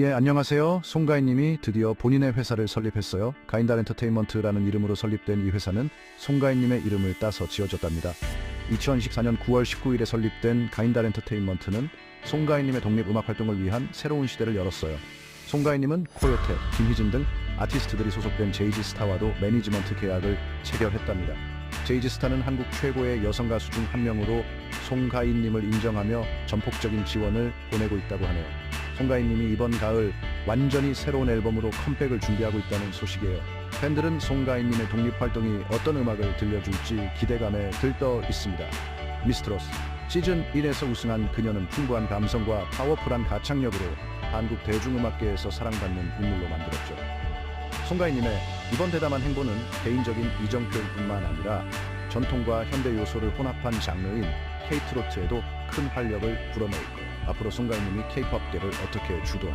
예, 안녕하세요. 송가인 님이 드디어 본인의 회사를 설립했어요. 가인달 엔터테인먼트라는 이름으로 설립된 이 회사는 송가인 님의 이름을 따서 지어졌답니다. 2024년 9월 19일에 설립된 가인달 엔터테인먼트는 송가인 님의 독립 음악 활동을 위한 새로운 시대를 열었어요. 송가인 님은 코요테, 김희진 등 아티스트들이 소속된 제이지 스타와도 매니지먼트 계약을 체결했답니다. 제이지 스타는 한국 최고의 여성 가수 중 한 명으로 송가인 님을 인정하며 전폭적인 지원을 보내고 있다고 하네요. 송가인님이 이번 가을 완전히 새로운 앨범으로 컴백을 준비하고 있다는 소식이에요. 팬들은 송가인님의 독립 활동이 어떤 음악을 들려줄지 기대감에 들떠 있습니다. 미스트로스 시즌 1에서 우승한 그녀는 풍부한 감성과 파워풀한 가창력으로 한국 대중음악계에서 사랑받는 인물로 만들었죠. 송가인님의 이번 대담한 행보는 개인적인 이정 표현뿐만 아니라 전통과 현대 요소를 혼합한 장르인 K-트로트에도 큰 활력을 불어넣을 거예요. 앞으로 송가인님이 K-팝계를 어떻게 주도할지